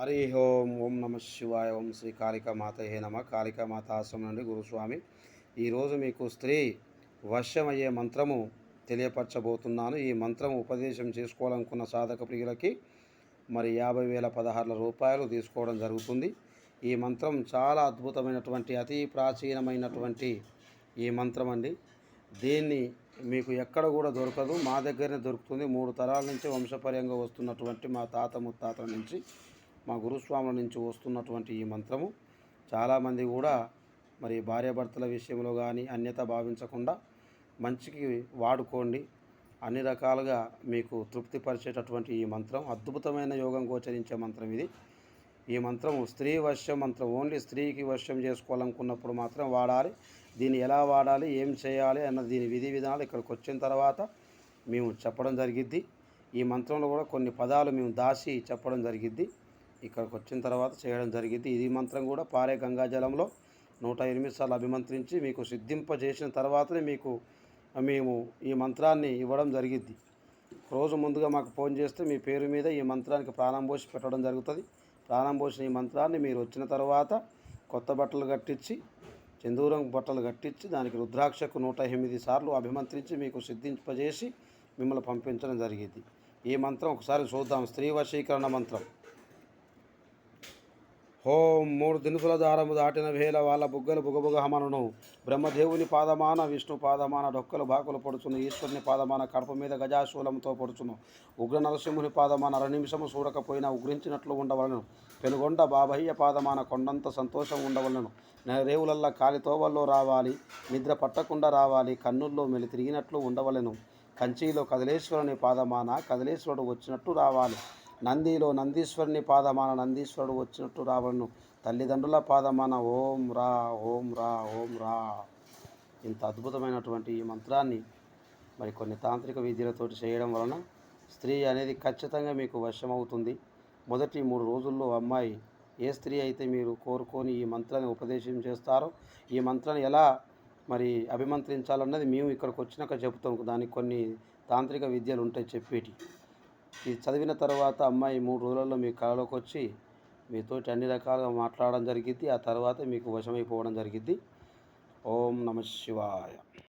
హరి ఓం ఓం నమ శివాయ ఓం శ్రీ కాళికామాతయే నమ. కాళికామాత ఆశ్రమం నుండి గురుస్వామి ఈరోజు మీకు స్త్రీ వశ్యమయ్యే మంత్రము తెలియపరచబోతున్నాను. ఈ మంత్రం ఉపదేశం చేసుకోవాలనుకున్న సాధక ప్రియులకి మరి యాభై వేల పదహారుల రూపాయలు తీసుకోవడం జరుగుతుంది. ఈ మంత్రం చాలా అద్భుతమైనటువంటి అతి ప్రాచీనమైనటువంటి ఈ మంత్రం అండి దీన్ని మీకు ఎక్కడ కూడా దొరకదు. మా దగ్గరనే దొరుకుతుంది. మూడు తరాల నుంచి వంశపర్యంగా వస్తున్నటువంటి మా తాత ముత్తాతల నుంచి. మా గురుస్వాముల నుంచి వస్తున్నటువంటి ఈ మంత్రము చాలామంది కూడా మరి భార్యాభర్తల విషయంలో కానీ అన్యత భావించకుండా మంచికి వాడుకోండి. అన్ని రకాలుగా మీకు తృప్తిపరిచేటటువంటి ఈ మంత్రం అద్భుతమైన యోగం గోచరించే మంత్రం ఇది. ఈ మంత్రం స్త్రీ వశ్యం మంత్రం ఓన్లీ స్త్రీకి వశ్యం చేసుకోవాలనుకున్నప్పుడు మాత్రం వాడాలి. దీన్ని ఎలా వాడాలి ఏం చేయాలి అన్న దీని విధి విధానాలు ఇక్కడికి వచ్చిన తర్వాత మేము చెప్పడం జరిగిద్ది. ఈ మంత్రంలో కూడా కొన్ని పదాలు మేము దాచి చెప్పడం జరిగిద్ది. ఇక్కడికి వచ్చిన తర్వాత చేయడం జరిగింది. ఇది మంత్రం కూడా పారే గంగాజలంలో నూట ఎనిమిది సార్లు అభిమంత్రించి మీకు సిద్ధింపజేసిన తర్వాతనే మీకు మేము ఈ మంత్రాన్ని ఇవ్వడం జరిగింది. రోజు ముందుగా మాకు ఫోన్ చేస్తే మీ పేరు మీద ఈ మంత్రానికి ప్రాణం పోసి పెట్టడం జరుగుతుంది. ప్రాణం పోసిన ఈ మంత్రాన్ని మీరు వచ్చిన తర్వాత కొత్త బట్టలు కట్టించి చందూరం బట్టలు కట్టించి దానికి రుద్రాక్షకు నూట ఎనిమిది సార్లు అభిమంత్రించి మీకు సిద్ధింపజేసి మిమ్మల్ని పంపించడం జరిగింది. ఈ మంత్రం ఒకసారి చూద్దాం. స్త్రీ వశీకరణ మంత్రం. హోం మూడు దినుసుల దారము దాటిన వేల వాళ్ళ బుగ్గలు బుగబుగ హమనును. బ్రహ్మదేవుని పాదమాన విష్ణు పాదమాన డొక్కలు బాకులు పొడుచును ఈశ్వరుని పాదమాన కడప మీద గజాశూలంతో పొడుచును. ఉగ్ర నరసింహుని పాదమాన అర నిమిషము చూడకపోయినా ఉగ్రించినట్లు ఉండవలను. పెనుగొండ బాబయ్య పాదమాన కొండంత సంతోషం ఉండవలను. రేవులల్లా కాలితోవల్లో రావాలి నిద్ర పట్టకుండా రావాలి కన్నుల్లో మెలి తిరిగినట్లు ఉండవలను. కంచిలో కదలేశ్వరుని పాదమాన కదలేశ్వరుడు వచ్చినట్టు రావాలి. నందిలో నందీశ్వరుని పాదమాన నందీశ్వరుడు వచ్చినట్టు రావణ్ణు తల్లిదండ్రుల పాదమాన ఓం రా ఓం రా ఓం రా. ఇంత అద్భుతమైనటువంటి ఈ మంత్రాన్ని మరి కొన్ని తాంత్రిక విద్యలతోటి చేయడం వలన స్త్రీ అనేది ఖచ్చితంగా మీకు వశమవుతుంది. మొదటి మూడు రోజుల్లో అమ్మాయి ఏ స్త్రీ అయితే మీరు కోరుకొని ఈ మంత్రాన్ని ఉపదేశం చేస్తారో ఈ మంత్రాన్ని ఎలా మరి అభిమంత్రించాలన్నది మేము ఇక్కడికి వచ్చినాక చెబుతాం. దానికి కొన్ని తాంత్రిక విద్యలు ఉంటాయి చెప్పేటి. ఇది చదివిన తర్వాత అమ్మాయి మూడు రోజులలో మీ కళలోకి వచ్చి మీతోటి అన్ని రకాలుగా మాట్లాడడం జరిగింది ఆ తర్వాత మీకు వశమైపోవడం జరిగింది ఓం నమ శివాయ.